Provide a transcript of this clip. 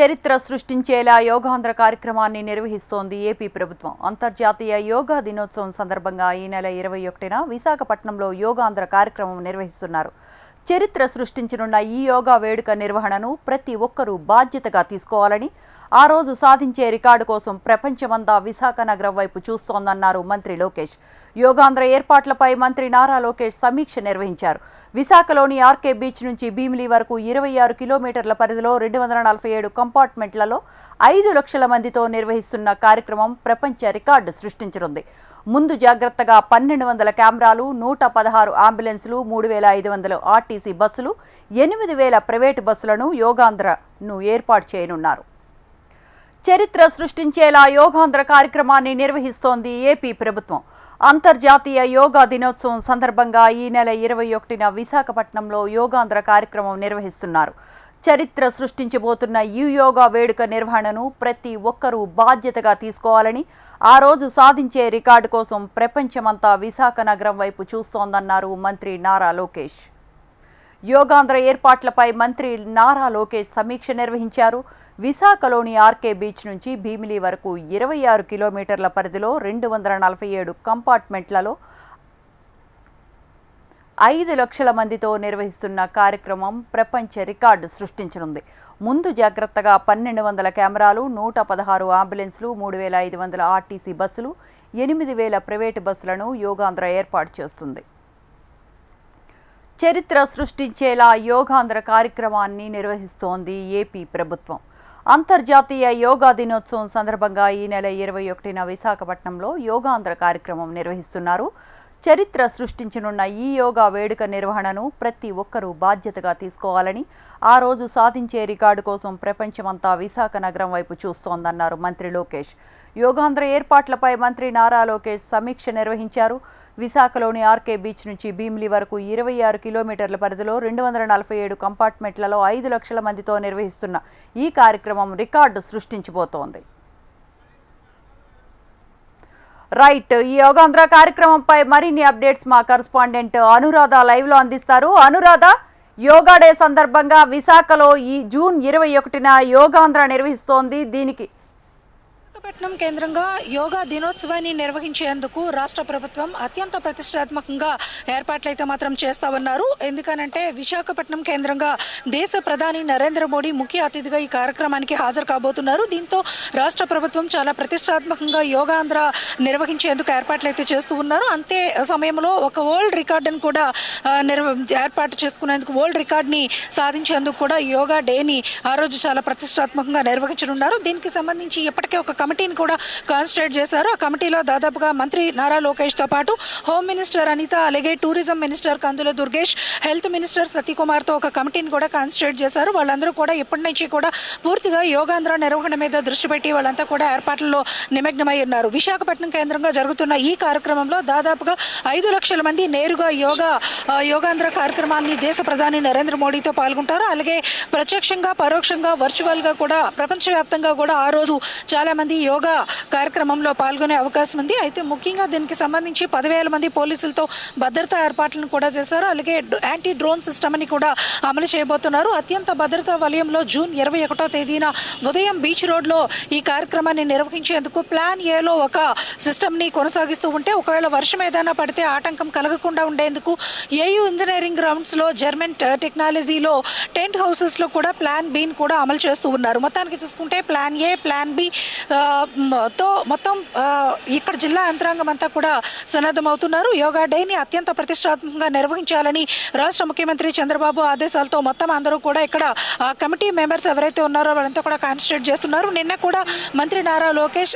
చరిత్ర సృష్టించేలా యోగాంధ్ర కార్యక్రమాన్ని నిర్వహిస్తోంది ఏపీ ప్రభుత్వం. అంతర్జాతీయ యోగా దినోత్సవం సందర్భంగా ఈ నెల ఇరవై ఒకటిన విశాఖపట్నంలో యోగాంధ్ర కార్యక్రమం నిర్వహిస్తున్నారు. చరిత్ర సృష్టించనున్న ఈ యోగా వేడుక నిర్వహణను ప్రతి ఒక్కరూ బాధ్యతగా తీసుకోవాలని ఆ రోజు సాధించే రికార్డు కోసం ప్రపంచమంతా విశాఖ నగరం వైపు చూస్తోందన్నారు మంత్రి లోకేష్. యోగాంధ్ర ఏర్పాట్లపై మంత్రి నారా లోకేష్ సమీక్ష నిర్వహించారు. విశాఖలోని ఆర్కే బీచ్ నుంచి భీమిలి వరకు ఇరవై ఆరు కిలోమీటర్ల పరిధిలో రెండు వందల నలభై ఏడు కంపార్ట్మెంట్లలో ఐదు లక్షల మందితో నిర్వహిస్తున్న కార్యక్రమం ప్రపంచ రికార్డు సృష్టించనుంది. ముందు జాగ్రత్తగా పన్నెండు వందల కెమెరాలు నూట పదహారు అంబులెన్సులు మూడు వేల ఐదు వందల ఆర్టీసీ బస్సులు ఎనిమిది వేల ప్రైవేటు బస్సులను యోగాంధ్రను ఏర్పాటు చేయనున్నారు. చరిత్ర సృష్టించేలా యోగాంధ్ర కార్యక్రమాన్ని నిర్వహిస్తోంది ఏపీ ప్రభుత్వం. అంతర్జాతీయ యోగా దినోత్సవం సందర్భంగా ఈ నెల ఇరవై ఒకటిన విశాఖపట్నంలో యోగాంధ్ర కార్యక్రమం నిర్వహిస్తున్నారు. చరిత్ర సృష్టించబోతున్న ఈ యోగా వేడుక నిర్వహణను ప్రతి ఒక్కరూ బాధ్యతగా తీసుకోవాలని ఆ రోజు సాధించే రికార్డు కోసం ప్రపంచమంతా విశాఖ నగరం వైపు చూస్తోందన్నారు మంత్రి నారా లోకేష్. యోగాంధ్ర ఏర్పాట్లపై మంత్రి నారా లోకేష్ సమీక్ష నిర్వహించారు. విశాఖలోని ఆర్కే బీచ్ నుంచి భీమిలి వరకు ఇరవై ఆరు కిలోమీటర్ల పరిధిలో రెండు వందల నలభై ఏడు కంపార్ట్మెంట్లలో ఐదు లక్షల మందితో నిర్వహిస్తున్న కార్యక్రమం ప్రపంచ రికార్డు సృష్టించనుంది. ముందు జాగ్రత్తగా పన్నెండు వందల కెమెరాలు నూట పదహారు అంబులెన్స్లు మూడు వేల ఐదు వందల ఆర్టీసీ బస్సులు ఎనిమిది వేల ప్రైవేటు బస్సులను యోగాంధ్ర ఏర్పాటు చేస్తుంది. చరిత్ర సృష్టించేలా యోగాంధ్ర కార్యక్రమాన్ని నిర్వహిస్తోంది ఏపీ ప్రభుత్వం. అంతర్జాతీయ యోగా దినోత్సవం సందర్భంగా ఈ నెల ఇరవై ఒకటిన విశాఖపట్నంలో యోగాంధ్ర కార్యక్రమం నిర్వహిస్తున్నారు. చరిత్ర సృష్టించనున్న ఈ యోగా వేడుక నిర్వహణను ప్రతి ఒక్కరూ బాధ్యతగా తీసుకోవాలని ఆ రోజు సాధించే రికార్డు కోసం ప్రపంచమంతా విశాఖ నగరం వైపు చూస్తోందన్నారు మంత్రి లోకేష్. యోగాంధ్ర ఏర్పాట్లపై మంత్రి నారా లోకేష్ సమీక్ష నిర్వహించారు. విశాఖలోని ఆర్కే బీచ్ నుంచి భీమిలి వరకు ఇరవై ఆరు కిలోమీటర్ల పరిధిలో రెండు వందల నలభై ఏడు కంపార్ట్మెంట్లలో ఐదు లక్షల మందితో నిర్వహిస్తున్న ఈ కార్యక్రమం రికార్డు సృష్టించబోతోంది. రైట్ ఈ యోగాంధ్ర కార్యక్రమంపై మరిన్ని అప్డేట్స్ మా కరస్పాండెంట్ అనురాధ లైవ్లో అందిస్తారు. అనురాధ యోగా డే సందర్భంగా విశాఖలో ఈ జూన్ ఇరవై ఒకటిన యోగాంధ్ర నిర్వహిస్తోంది. దీనికి విశాఖపట్నం కేంద్రంగా యోగా దినోత్సవాన్ని నిర్వహించేందుకు రాష్ట్ర ప్రభుత్వం అత్యంత ప్రతిష్టాత్మకంగా ఏర్పాట్లయితే మాత్రం చేస్తా ఉన్నారు ఎందుకనంటే విశాఖపట్నం కేంద్రంగా దేశ ప్రధాని నరేంద్ర మోడీ ముఖ్య అతిథిగా ఈ కార్యక్రమానికి హాజరు కాబోతున్నారు. దీంతో రాష్ట్ర ప్రభుత్వం చాలా ప్రతిష్టాత్మకంగా యోగాంధ్ర నిర్వహించేందుకు ఏర్పాట్లయితే చేస్తూ ఉన్నారు. అంతే సమయంలో ఒక వరల్డ్ రికార్డును కూడా నిర్వ ఏర్పాటు చేసుకునేందుకు వరల్డ్ రికార్డ్ని సాధించేందుకు కూడా యోగా డేని ఆ రోజు చాలా ప్రతిష్టాత్మకంగా నిర్వహించనున్నారు. దీనికి సంబంధించి ఇప్పటికే ఒక కమిటీని కూడా కాన్స్టేట్ చేశారు. ఆ కమిటీలో దాదాపుగా మంత్రి నారా లోకేష్తో పాటు హోమ్ మినిస్టర్ అనిత అలాగే tourism minister Kandula Durgesh health minister సతీకుమార్తో ఒక కమిటీని కూడా కాన్స్టేట్ చేశారు. వాళ్ళందరూ కూడా ఇప్పటి నుంచి కూడా పూర్తిగా యోగాంధ్ర నిర్వహణ మీద దృష్టి పెట్టి వాళ్ళంతా కూడా ఏర్పాట్లలో నిమగ్నమై ఉన్నారు. విశాఖపట్నం కేంద్రంగా జరుగుతున్న ఈ కార్యక్రమంలో దాదాపుగా ఐదు లక్షల మంది నేరుగా యోగా యోగాంధ్ర కార్యక్రమాన్ని దేశ ప్రధాని నరేంద్ర మోడీతో పాల్గొంటారు. అలాగే ప్రత్యక్షంగా పరోక్షంగా వర్చువల్గా కూడా ప్రపంచవ్యాప్తంగా కూడా ఆ రోజు చాలా మంది యోగా కార్యక్రమంలో పాల్గొనే అవకాశం ఉంది. అయితే ముఖ్యంగా దీనికి సంబంధించి పదివేల మంది పోలీసులతో భద్రతా ఏర్పాట్లను కూడా చేశారు. అలాగే యాంటీ డ్రోన్ సిస్టమ్ అని కూడా అమలు చేయబోతున్నారు. అత్యంత భద్రతా వలయంలో జూన్ ఇరవై ఒకటో తేదీన ఉదయం బీచ్ రోడ్లో ఈ కార్యక్రమాన్ని నిర్వహించేందుకు ప్లాన్ ఏలో ఒక సిస్టమ్ని కొనసాగిస్తూ ఉంటే ఒకవేళ వర్షం ఏదైనా పడితే ఆటంకం కలగకుండా ఉండేందుకు ఏయూ ఇంజనీరింగ్ గ్రౌండ్స్లో జర్మన్ టెక్నాలజీలో టెంట్ హౌసెస్లో కూడా ప్లాన్ బీని కూడా అమలు చేస్తూ ఉన్నారు. మొత్తానికి చూసుకుంటే ప్లాన్ ఏ ప్లాన్ బి తో మొత్తం ఇక్కడ జిల్లా యంత్రాంగం అంతా కూడా సన్నద్ధమవుతున్నారు. యోగా డేని అత్యంత ప్రతిష్టాత్మకంగా నిర్వహించాలని రాష్ట్ర ముఖ్యమంత్రి చంద్రబాబు ఆదేశాలతో మొత్తం అందరూ కూడా ఇక్కడ కమిటీ మెంబర్స్ ఎవరైతే ఉన్నారో వాళ్ళంతా కూడా కాన్స్టిట్యూట్ చేస్తున్నారు. నిన్న కూడా మంత్రి నారా లోకేష్